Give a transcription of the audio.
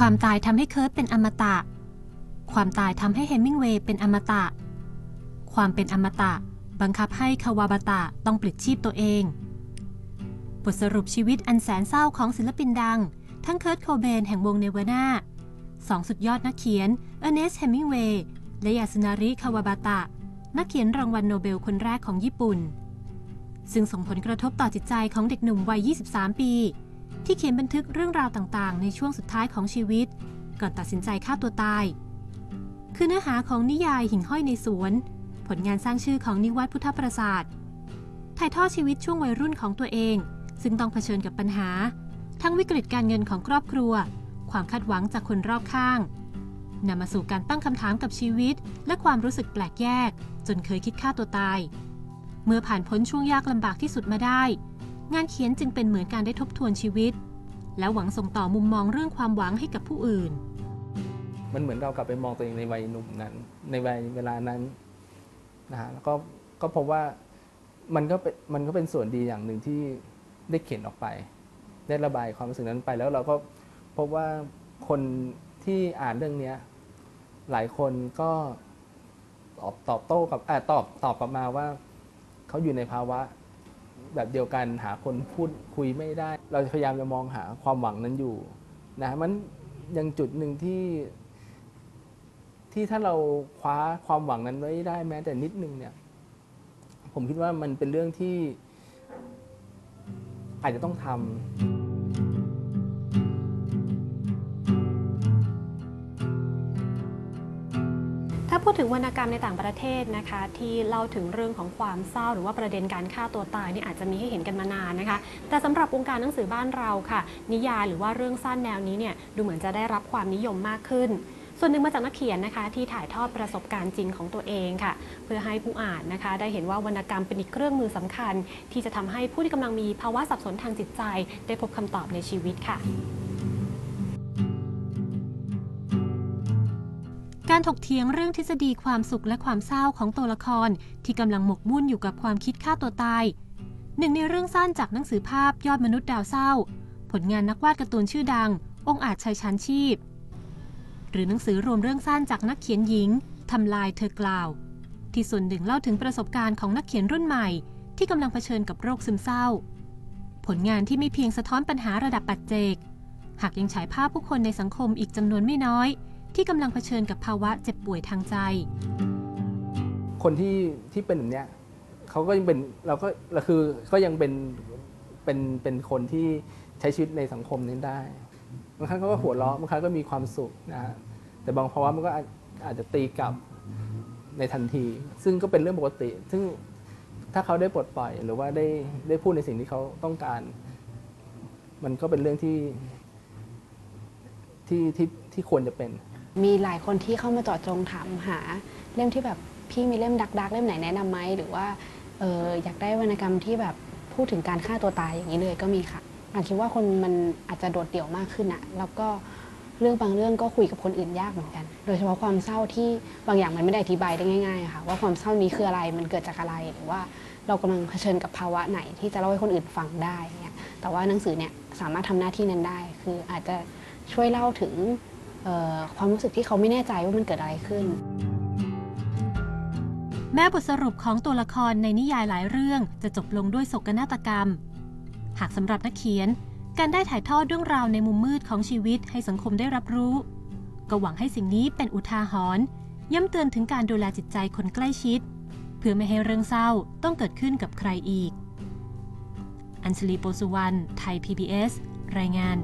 ความตายทำให้เคิร์ตเป็นอมตะ ความตายทำให้เฮมิงเวย์เป็นอมตะ ความเป็นอมตะ บังคับให้คาวาบาตะต้องปลิดชีพตัวเอง บทสรุปชีวิตอันแสนเศร้าของศิลปินดัง ทั้งเคิร์ตโคเบนแห่งวงเนวาน่าสองสุดยอดนักเขียน เอเนสเฮมิงเวย์ และยาสุนาริคาวาบาตะ นักเขียนรางวัลโนเบลคนแรกของญี่ปุ่น ซึ่งส่งผลกระทบต่อจิตใจของเด็กหนุ่มวัย 23 ปี ที่เขียนบันทึกเรื่องราวต่างๆ ในช่วงสุดท้ายของชีวิต ก่อนตัดสินใจฆ่าตัวตาย คือเนื้อหาของนิยายหิ่งห้อยในสวน ผลงานสร้างชื่อของนิวัตพุทธประสาทถ่ายทอดชีวิตช่วงวัยรุ่นของตัวเอง ซึ่งต้องเผชิญกับปัญหา ทั้งวิกฤตการเงินของครอบครัว ความคาดหวังจากคนรอบข้างนำมาสู่การตั้งคำถามกับชีวิต และความรู้สึกแปลกแยก จนเคยคิดฆ่าตัวตาย เมื่อผ่านพ้นช่วงยากลำบากที่สุดมาได้ งานเขียนจึงเป็นเหมือนการได้ทบทวนชีวิต และหวังส่งต่อมุมมองเรื่องความหวังให้กับผู้อื่น มันเหมือนเรากลับไปมองตัวเองในวัยหนุ่มนั้น ในวัยเวลานั้นนะฮะแล้วก็ก็พบว่ามันก็เป็นมันก็เป็นส่วนดีอย่างหนึ่งที่ได้เขียนออกไป ได้ระบายความรู้สึกนั้นไป แล้วเราก็พบว่าคนที่อ่านเรื่องเนี้ยหลายคนก็ตอบตอบโต้กับอ่าตอบตอบกลับมาว่าเขาอยู่ในภาวะ แบบเดียวกันหาคนพูดคุยไม่ได้ เราพยายามจะมองหาความหวังนั้นอยู่นะมันยังจุดหนึ่งที่ ที่ถ้าเราคว้าความหวังนั้นไว้ได้แม้แต่นิดนึงเนี่ย ผมคิดว่ามันเป็นเรื่องที่อาจจะต้องทำาพูดถึงวรรณกรรมในต่างประเทศนะคะ ที่เล่าถึงเรื่องของความเศร้า หรือว่าประเด็นการฆ่าตัวตายนี่อาจจะมีให้เห็นกันมานานนะคะ แต่สำหรับวงการหนังสือบ้านเราค่ะ นิยายหรือว่าเรื่องสั้นแนวนี้เนี่ยดูเหมือนจะได้รับความนิยมมากขึ้นส่วนหนึ่งมาจากนักเขียนนะคะที่ถ่ายทอดประสบการณ์จริงของตัวเองค่ะ เพื่อให้ผู้อ่านนะคะ ได้เห็นว่าวรรณกรรมเป็นอีกเครื่องมือสำคัญ ที่จะทำให้ผู้ที่กำลังมีภาวะสับสนทางจิตใจ ได้พบคำตอบในชีวิตค่ะ การถกเถียงเรื่องทฤษฎีความสุขและความเศร้าของตัวละคร ที่กำลังหมกมุ่นอยู่กับความคิดฆ่าตัวตาย หนึ่งในเรื่องสั้นจากหนังสือภาพยอดมนุษย์ดาวเศร้า ผลงานนักวาดการ์ตูนชื่อดัง องอาจชัยชันชีพ หรือหนังสือรวมเรื่องสั้นจากนักเขียนหญิงทำลายเธอกล่าว ที่ส่วนหนึ่งเล่าถึงประสบการณ์ของนักเขียนรุ่นใหม่ ที่กำลังเผชิญกับโรคซึมเศร้า ผลงานที่ไม่เพียงสะท้อนปัญหาระดับปัจเจก หากยังฉายภาพผู้คนในสังคมอีกจำนวนไม่น้อย ที่กำลังเผชิญกับภาวะเจ็บป่วยทางใจ คนที่ที่เป็นแบบเนี้ยเขาก็ยังเป็นเราก็เราคือก็ยังเป็นเป็นเป็นคนที่ใช้ชีวิตในสังคมนี้ได้บางครั้งเขาก็หัวเราะบางครั้งก็มีความสุขนะฮะแต่บางภาวะมันก็อาจอาจจะตีกลับในทันที ซึ่งก็เป็นเรื่องปกติ ซึ่งถ้าเขาได้ปลดปล่อย หรือว่าได้ได้พูดในสิ่งที่เขาต้องการ มันก็เป็นเรื่องที่ที่ที่ที่ควรจะเป็น มีหลายคนที่เข้ามาเจาะจงถามหา เล่มที่แบบพี่มีเล่มดักๆเล่มไหนแนะนำไหมหรือว่าเอออยากได้วรรณกรรมที่แบบพูดถึงการฆ่าตัวตายอย่างนี้เลยก็มีค่ะอ่านคิดว่าคนมันอาจจะโดดเดี่ยวมากขึ้นอะแล้วก็เรื่องบางเรื่องก็คุยกับคนอื่นยากเหมือนกัน โดยเฉพาะความเศร้าที่บางอย่างมันไม่ได้อธิบายได้ง่ายๆค่ะว่าความเศร้านี้คืออะไรมันเกิดจากอะไรหรือว่าเรากำลังเผชิญกับภาวะไหนที่จะเล่าให้คนอื่นฟังได้เนี่ยแต่ว่าหนังสือเนี่ยสามารถทำหน้าที่นั้นได้ คืออาจจะช่วยเล่าถึง ความรู้สึกที่เขาไม่แน่ใจว่ามันเกิดอะไรขึ้น แม้บทสรุปของตัวละครในนิยายหลายเรื่องจะจบลงด้วยโศกนาฏกรรม หากสำหรับนักเขียน การได้ถ่ายทอดเรื่องราวในมุมมืดของชีวิตให้สังคมได้รับรู้ ก็หวังให้สิ่งนี้เป็นอุทาหรณ์ย้ำเตือนถึงการดูแลจิตใจคนใกล้ชิด เพื่อไม่ให้เรื่องเศร้าต้องเกิดขึ้นกับใครอีก อัญชลีโปสุวรรณ ไทย PBS รายงาน